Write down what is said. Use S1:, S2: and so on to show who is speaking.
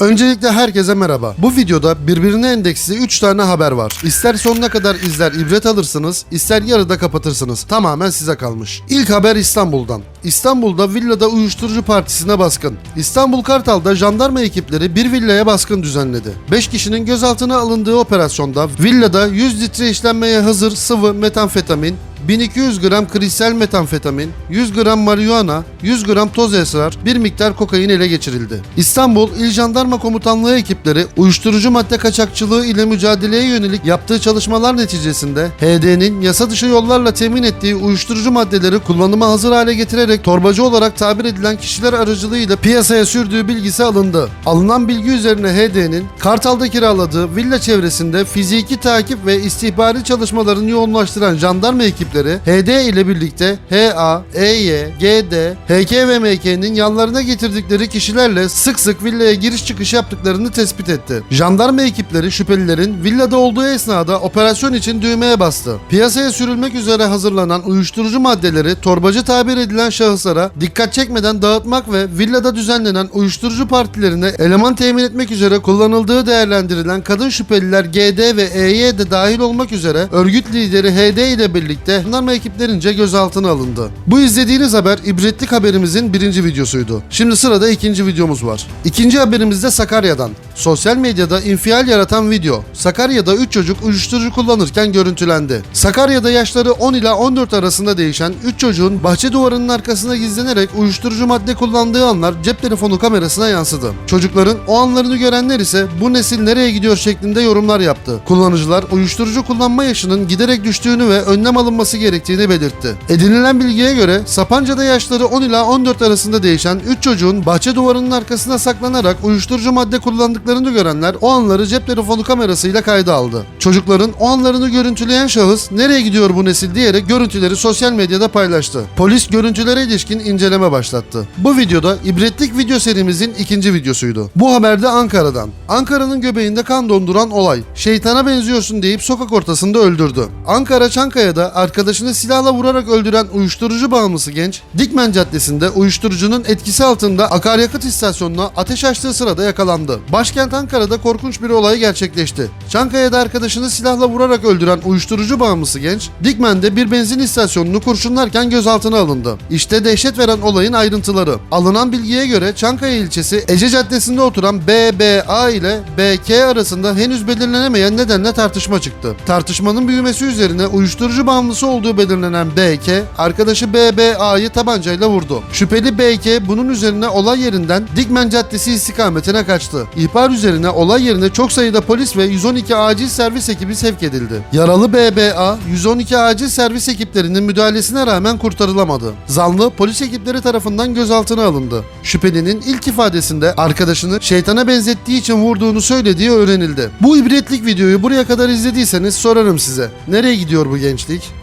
S1: Öncelikle herkese merhaba. Bu videoda birbirine endeksli 3 tane haber var. İster sonuna kadar izler ibret alırsınız, ister yarıda kapatırsınız. Tamamen size kalmış. İlk haber İstanbul'dan. İstanbul'da villada uyuşturucu partisine baskın. İstanbul Kartal'da jandarma ekipleri bir villaya baskın düzenledi. 5 kişinin gözaltına alındığı operasyonda villada 100 litre işlenmeye hazır sıvı metamfetamin, 1200 gram kristal metamfetamin, 100 gram marihuana, 100 gram toz esrar, bir miktar kokain ele geçirildi. İstanbul İl Jandarma Komutanlığı ekipleri uyuşturucu madde kaçakçılığı ile mücadeleye yönelik yaptığı çalışmalar neticesinde HD'nin yasa dışı yollarla temin ettiği uyuşturucu maddeleri kullanıma hazır hale getirerek torbacı olarak tabir edilen kişiler aracılığıyla piyasaya sürdüğü bilgisi alındı. Alınan bilgi üzerine HD'nin Kartal'da kiraladığı villa çevresinde fiziki takip ve istihbari çalışmalarını yoğunlaştıran jandarma ekipleri HD ile birlikte HA, EY, GD, HK ve MK'nin yanlarına getirdikleri kişilerle sık sık villaya giriş çıkış yaptıklarını tespit etti. Jandarma ekipleri şüphelilerin villada olduğu esnada operasyon için düğmeye bastı. Piyasaya sürülmek üzere hazırlanan uyuşturucu maddeleri torbacı tabir edilen şahıslara dikkat çekmeden dağıtmak ve villada düzenlenen uyuşturucu partilerine eleman temin etmek üzere kullanıldığı değerlendirilen kadın şüpheliler GD ve EY de dahil olmak üzere örgüt lideri HD ile birlikte jandarma ekiplerince gözaltına alındı. Bu izlediğiniz haber ibretlik haberimizin birinci videosuydu. Şimdi sırada ikinci videomuz var. İkinci haberimiz de Sakarya'dan. Sosyal medyada infial yaratan video. Sakarya'da 3 çocuk uyuşturucu kullanırken görüntülendi. Sakarya'da yaşları 10 ila 14 arasında değişen 3 çocuğun bahçe duvarının arkasına gizlenerek uyuşturucu madde kullandığı anlar cep telefonu kamerasına yansıdı. Çocukların o anlarını görenler ise bu nesil nereye gidiyor şeklinde yorumlar yaptı. Kullanıcılar uyuşturucu kullanma yaşının giderek düştüğünü ve önlem alınması gerektiğini belirtti. Edinilen bilgiye göre Sapanca'da yaşları 10 ila 14 arasında değişen 3 çocuğun bahçe duvarının arkasına saklanarak uyuşturucu madde kullandıklarını görenler o anları cep telefonu kamerasıyla kayda aldı. Çocukların o anlarını görüntüleyen şahıs nereye gidiyor bu nesil diyerek görüntüleri sosyal medyada paylaştı. Polis görüntülere ilişkin inceleme başlattı. Bu videoda ibretlik video serimizin ikinci videosuydu. Bu haberde Ankara'dan. Ankara'nın göbeğinde kan donduran olay. Şeytana benziyorsun deyip sokak ortasında öldürdü. Ankara Çankaya'da arkadaşını silahla vurarak öldüren uyuşturucu bağımlısı genç, Dikmen Caddesi'nde uyuşturucunun etkisi altında akaryakıt istasyonuna ateş açtığı sırada yakalandı. Başkent Ankara'da korkunç bir olay gerçekleşti. Çankaya'da arkadaşını silahla vurarak öldüren uyuşturucu bağımlısı genç, Dikmen'de bir benzin istasyonunu kurşunlarken gözaltına alındı. İşte dehşet veren olayın ayrıntıları. Alınan bilgiye göre Çankaya ilçesi Ece Caddesi'nde oturan BBA ile BK arasında henüz belirlenemeyen nedenle tartışma çıktı. Tartışmanın büyümesi üzerine uyuşturucu bağımlısı olduğu belirlenen BK, arkadaşı BBA'yı tabancayla vurdu. Şüpheli BK bunun üzerine olay yerinden Dikmen Caddesi istikametine kaçtı. İhbar üzerine olay yerine çok sayıda polis ve 112 acil servis ekibi sevk edildi. Yaralı BBA, 112 acil servis ekiplerinin müdahalesine rağmen kurtarılamadı. Zanlı polis ekipleri tarafından gözaltına alındı. Şüphelinin ilk ifadesinde arkadaşını şeytana benzettiği için vurduğunu söylediği öğrenildi. Bu ibretlik videoyu buraya kadar izlediyseniz sorarım size. Nereye gidiyor bu gençlik?